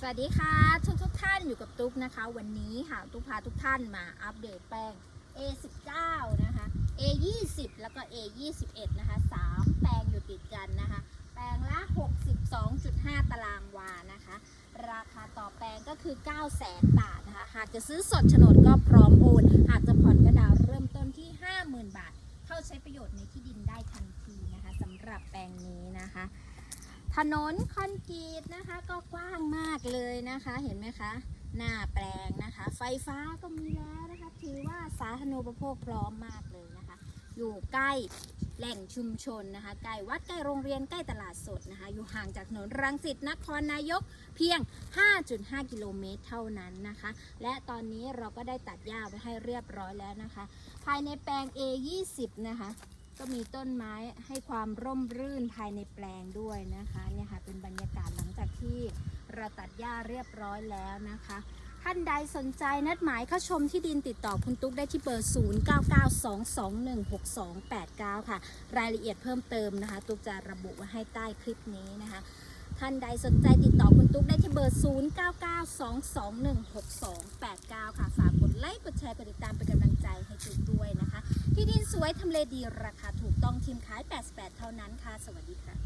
สวัสดีค่ะทุกทุกท่านอยู่กับตุ๊กนะคะ วันนี้ค่ะตุ๊กพาทุกท่านมาอัปเดตแป้ง A19 นะคะ A20 แล้วก็ A21 นะคะสามแปลงอยู่ติดกันนะคะ แปลงละ 62.5 ตารางวานะคะ ราคาต่อแปลงก็คือ 9 0 0 0 0 0บาทนะคะ หากจะซื้อสดโฉนดก็พร้อมโอน หากจะผ่อนก็ดาวเริ่มต้นที่ 50,000 บาท เข้าใช้ประโยชน์ในที่ดินได้ทันทีนะคะสำหรับแปลงนี้นะคะถนนคอนกรีตนะคะก็กว้าง เลยนะคะ เห็นไหมคะ หน้าแปลงนะคะ ไฟฟ้าก็มีแล้วนะคะ ถือว่าสาธารณูปโภคพร้อมมากเลยนะคะ อยู่ใกล้แหล่งชุมชนนะคะ ใกล้วัดใกล้โรงเรียนใกล้ตลาดสดนะคะ อยู่ห่างจากถนนรังสิตนครนายกเพียง 5.5 กิโลเมตรเท่านั้นนะคะ และตอนนี้เราก็ได้ตัดหญ้าไว้ให้เรียบร้อยแล้วนะคะ ภายในแปลง A20 นะคะ ก็มีต้นไม้ให้ความร่มรื่นภายในแปลงด้วยนะคะ เนี่ยค่ะเป็นบรร เราตัดหญ้าเรียบร้อยแล้วนะคะ ท่านใดสนใจนัดหมายเข้าชมที่ดินติดต่อคุณตุ๊กได้ที่เบอร์ 0992216289 ค่ะ รายละเอียดเพิ่มเติมนะคะ ตุ๊กจะระบุไว้ให้ใต้คลิปนี้นะคะท่านใดสนใจติดต่อคุณตุ๊กได้ที่เบอร์ 0992216289 ค่ะ ฝากกดไลค์ กดแชร์ กดติดตามเป็นกำลังใจให้ตุ๊กด้วยนะคะ ที่ดินสวยทำเลดีราคาถูกต้องทีมขาย 88 เท่านั้นค่ะ สวัสดีค่ะ